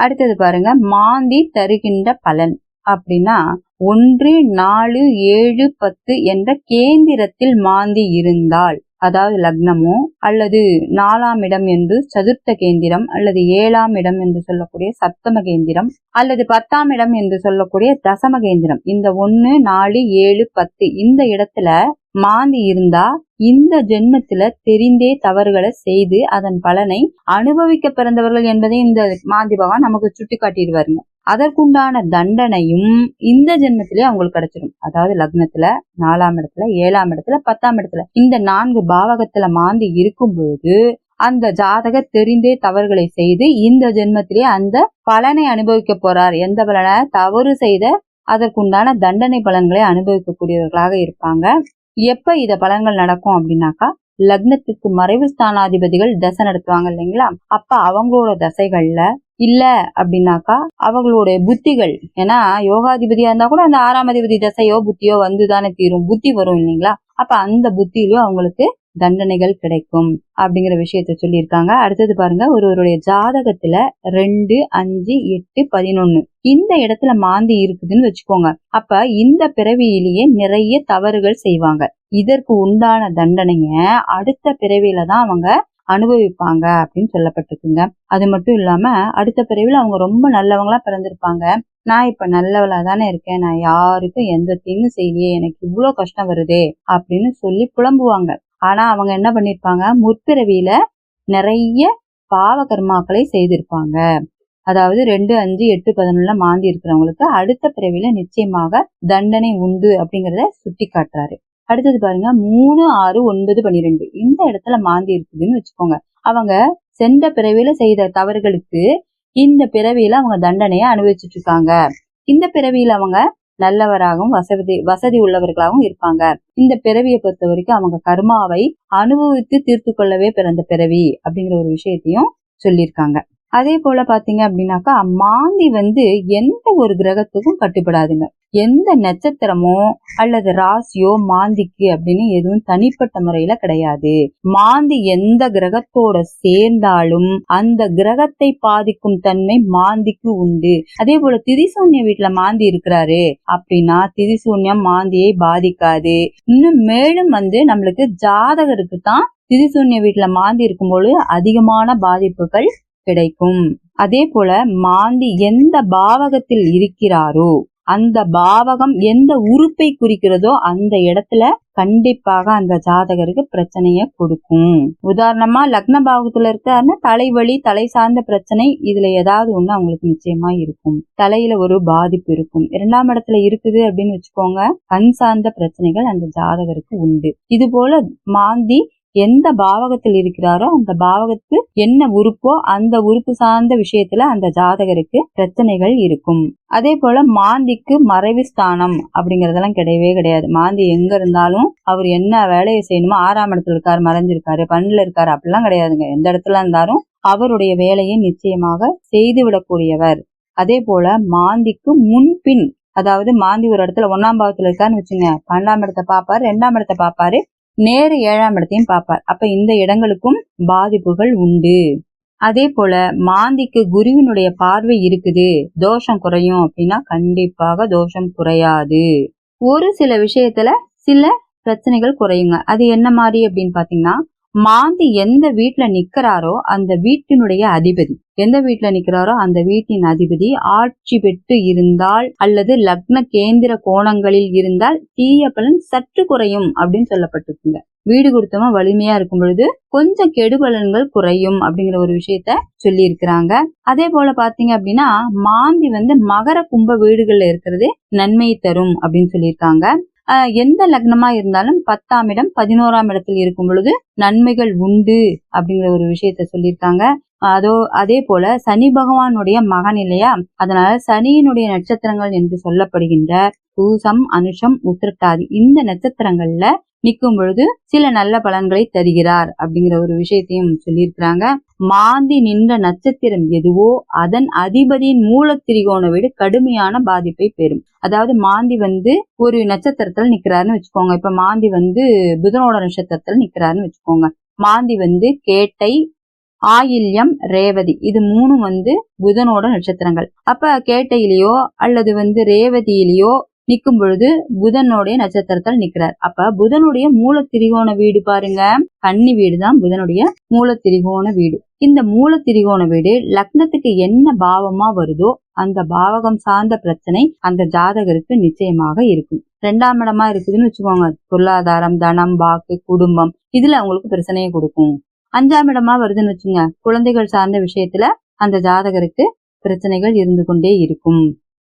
அடுத்தது பாருங்க மாந்தி தருகின்ற பலன் அப்படின்னா ஒன்று நாலு ஏழு பத்து என்ற கேந்திரத்தில் மாந்தி இருந்தால் அதாவது லக்னமோ அல்லது நாலாம் இடம் என்று சதுர்த்த கேந்திரம் அல்லது ஏழாம் இடம் என்று சொல்லக்கூடிய சப்தம கேந்திரம் அல்லது பத்தாம் இடம் என்று சொல்லக்கூடிய தசம கேந்திரம் இந்த ஒன்று நாலு ஏழு பத்து இந்த இடத்துல மாந்தி இருந்தா இந்த ஜென்மத்துல தெரிந்தே தவறுகளை செய்து அதன் பலனை அனுபவிக்க பிறந்தவர்கள் என்பதை இந்த மாந்தி பகவான் நமக்கு சுட்டி காட்டிடுவாருங்க அதற்குண்டான தண்டனையும் இந்த ஜென்மத்திலே அவங்களுக்கு கிடைச்சிடும் அதாவது லக்னத்துல நாலாம் இடத்துல ஏழாம் இடத்துல பத்தாம் இடத்துல இந்த நான்கு பாவகத்துல மாந்தி இருக்கும் பொழுது அந்த ஜாதக தெரிந்தே தவறுகளை செய்து இந்த ஜென்மத்திலே அந்த பலனை அனுபவிக்க போறார். எந்த பலனை? தவறு செய்த அதற்குண்டான தண்டனை பலன்களை அனுபவிக்கக்கூடியவர்களாக இருப்பாங்க. எப்ப இத பலன்கள் நடக்கும் அப்படின்னாக்கா லக்னத்துக்கு மறைவு ஸ்தானாதிபதிகள் தசை நடத்துவாங்க இல்லைங்களா? அப்ப அவங்களோட தசைகள்ல இல்ல அப்படின்னாக்கா அவங்களுடைய புத்திகள் ஏன்னா யோகாதிபதியா இருந்தா கூட அந்த ஆறாம் அதிபதி தசையோ புத்தியோ வந்துதானே தீரும். புத்தி வரும் இல்லைங்களா? அப்ப அந்த புத்தியிலும் அவங்களுக்கு தண்டனைகள் கிடைக்கும் அப்படிங்கிற விஷயத்த சொல்லியிருக்காங்க. அடுத்தது பாருங்க ஒருவருடைய ஜாதகத்துல ரெண்டு அஞ்சு எட்டு பதினொன்னு. இந்த இடத்துல மாந்தி இருக்குதுன்னு வச்சுக்கோங்க. அப்ப இந்த பிறவியிலேயே நிறைய தவறுகள் செய்வாங்க. இதற்கு உண்டான தண்டனைய அடுத்த பிறவியில தான் அவங்க அனுபவிப்பாங்க அப்படின்னு சொல்லப்பட்டிருக்குங்க. அது மட்டும் இல்லாம அடுத்த பிறவில அவங்க ரொம்ப நல்லவங்களா பிறந்திருப்பாங்க. நான் இப்ப நல்லவளா தானே இருக்கேன். நான் யாருக்கும் எந்த தீங்கும் செய்யலையே. எனக்கு இவ்வளவு கஷ்டம் வருதே அப்படின்னு சொல்லி புலம்புவாங்க. ஆனா அவங்க என்ன பண்ணிருப்பாங்க? முற்பிறவியில நிறைய பாவ கர்மாக்களை செய்திருப்பாங்க. அதாவது ரெண்டு அஞ்சு எட்டு பதினொன்னுல மாந்தி இருக்கிறவங்களுக்கு அடுத்த பிறவியில நிச்சயமாக தண்டனை உண்டு அப்படிங்கறத சுட்டி காட்டுறாரு அடுத்தது பாருங்க மூணு ஆறு ஒன்பது பன்னிரெண்டு. இந்த இடத்துல மாந்தி இருக்குதுன்னு வச்சுக்கோங்க. அவங்க சென்ற பிறவியில செய்த தவறுகளுக்கு இந்த பிறவியில அவங்க தண்டனையை அனுபவிச்சுட்டு இருக்காங்க. இந்த பிறவியில அவங்க நல்லவராகவும் வசதி வசதி உள்ளவர்களாகவும் இருப்பாங்க. இந்த பிறவியை பொறுத்த வரைக்கும் அவங்க கர்மாவை அனுபவித்து தீர்த்து கொள்ளவே பிறந்த பிறவி அப்படிங்கிற ஒரு விஷயத்தையும் சொல்லியிருக்காங்க. அதே போல பாத்தீங்க அப்படின்னாக்கா மாந்தி வந்து எந்த ஒரு கிரகத்துக்கும் கட்டுப்படாதுங்க. எந்த நட்சத்திரமோ அல்லது ராசியோ மாந்திக்கு அப்படின்னு எதுவும் தனிப்பட்ட முறையில கிடையாது. மாந்தி எந்த கிரகத்தோட சேர்ந்தாலும் அந்த கிரகத்தை பாதிக்கும் தன்மை மாந்திக்கு உண்டு. அதே போல திதிசூன்ய வீட்டுல மாந்தி இருக்கிறாரு அப்படின்னா திதிசூன்யம் மாந்தியை பாதிக்காது. இன்னும் மேலும் வந்து நம்மளுக்கு ஜாதகருக்கு தான் திதிசூன்ய வீட்டுல மாந்தி இருக்கும்போது அதிகமான பாதிப்புகள் கிடைக்கும். அதே போல மாந்தி எந்த பாவகத்தில் இருக்கிறாரோ அந்த பாவகம் எந்த உறுப்பை குறிக்கிறதோ அந்த இடத்துல கண்டிப்பாக அந்த ஜாதகருக்கு பிரச்சனைய கொடுக்கும். உதாரணமா லக்ன பாவகத்துல இருக்காருன்னா தலைவலி தலை சார்ந்த பிரச்சனை இதுல ஏதாவது ஒண்ணு அவங்களுக்கு நிச்சயமா இருக்கும். தலையில ஒரு பாதிப்பு இருக்கும். இரண்டாம் இடத்துல இருக்குது அப்படின்னு வச்சுக்கோங்க கண் சார்ந்த பிரச்சனைகள் அந்த ஜாதகருக்கு உண்டு. இது போல மாந்தி எந்த பாவகத்தில் இருக்கிறாரோ அந்த பாவகத்து என்ன உறுப்போ அந்த உறுப்பு சார்ந்த விஷயத்துல அந்த ஜாதகருக்கு பிரச்சனைகள் இருக்கும். அதே போல மாந்திக்கு மறைவு ஸ்தானம் அப்படிங்கறதெல்லாம் கிடையவே கிடையாது. மாந்தி எங்க இருந்தாலும் அவர் என்ன வேலையை செய்யணுமோ ஆறாம் இடத்துல இருக்காரு மறைஞ்சிருக்காரு பண்ணுல இருக்காரு அப்படிலாம் கிடையாதுங்க. எந்த இடத்துல இருந்தாலும் அவருடைய வேலையை நிச்சயமாக செய்து விடக்கூடியவர். அதே போல மாந்திக்கு முன்பின் அதாவது மாந்தி ஒரு இடத்துல ஒன்னாம் பாவத்துல இருக்காருன்னு வச்சுங்க பன்னெண்டாம் இடத்தை பாப்பாரு ரெண்டாம் இடத்தை பாப்பாரு நேரு ஏழாம் இடத்தையும் பார்ப்பார். அப்ப இந்த இடங்களுக்கும் பாதிப்புகள் உண்டு. அதே போல மாந்திக்கு குருவினுடைய பார்வை இருக்குது. தோஷம் குறையும் அப்படின்னா கண்டிப்பாக தோஷம் குறையாது. ஒரு சில விஷயத்துல சில பிரச்சனைகள் குறையுங்க. அது என்ன மாதிரி அப்படின்னு பாத்தீங்கன்னா மாந்தி எந்த வீட்டுல நிக்கிறாரோ அந்த வீட்டினுடைய அதிபதி. எந்த வீட்டுல நிக்கிறாரோ அந்த வீட்டின் அதிபதி ஆட்சி பெற்று இருந்தால் அல்லது லக்ன கேந்திர கோணங்களில் இருந்தால் தீய பலன் சற்று குறையும் அப்படின்னு சொல்லப்பட்டிருக்குங்க. வீடு கொடுத்தவங்க வலிமையா இருக்கும் பொழுது கொஞ்சம் கெடுபலன்கள் குறையும் அப்படிங்கிற ஒரு விஷயத்த சொல்லி இருக்கிறாங்க அதே போல பாத்தீங்க அப்படின்னா மாந்தி வந்து மகர கும்ப வீடுகள்ல இருக்கிறது நன்மை தரும் அப்படின்னு சொல்லியிருக்காங்க. எந்த லக்னமா இருந்தாலும் பத்தாம் இடம் பதினோராம் இடத்தில் இருக்கும் பொழுது நன்மைகள் உண்டு அப்படிங்கிற ஒரு விஷயத்த சொல்லியிருக்காங்க. அதோ அதே போல சனி பகவானுடைய மகன் இல்லையா? அதனால சனியினுடைய நட்சத்திரங்கள் என்று சொல்லப்படுகின்ற பூசம் அனுஷம் உத்திரட்டாதி இந்த நட்சத்திரங்கள்ல நிற்கும் பொழுது சில நல்ல பலன்களை தருகிறார் அப்படிங்கிற ஒரு விஷயத்தையும் சொல்லியிருக்கிறாங்க. மாந்தி நின்ற நட்சத்திரம் எதுவோ அதன் அதிபதியின் மூல திரிகோண வீடு கடுமையான பாதிப்பை பெறும். அதாவது மாந்தி வந்து ஒரு நட்சத்திரத்துல நிக்கிறாருன்னு வச்சுக்கோங்க. இப்ப மாந்தி வந்து புதனோட நட்சத்திரத்துல நிக்கிறாருன்னு வச்சுக்கோங்க. மாந்தி வந்து கேட்டை ஆயில்யம் ரேவதி இது மூணும் வந்து புதனோட நட்சத்திரங்கள். அப்ப கேட்டையிலேயோ அல்லது வந்து ரேவதியிலேயோ நிக்கும் பொழுது புதனுடைய நட்சத்திரத்தில் நிற்கிறார் அப்ப புதனுடைய மூல திரிகோண வீடு பாருங்க. கன்னி வீடு தான் புதனுடைய மூல திரிகோண வீடு. இந்த மூல திரிகோண வீடு லக்னத்துக்கு என்ன பாவமா வருதோ அந்த பாவகம் சார்ந்த பிரச்சனை அந்த ஜாதகருக்கு நிச்சயமாக இருக்கும். ரெண்டாம் இடமா இருக்குதுன்னு வச்சுக்கோங்க. பொருளாதாரம் தனம் வாக்கு குடும்பம். இதுல அவங்களுக்கு பிரச்சனையை கொடுக்கும். அஞ்சாம் இடமா வருதுன்னு வச்சுங்க. குழந்தைகள் சார்ந்த விஷயத்துல அந்த ஜாதகருக்கு பிரச்சனைகள் இருந்து கொண்டே இருக்கும்.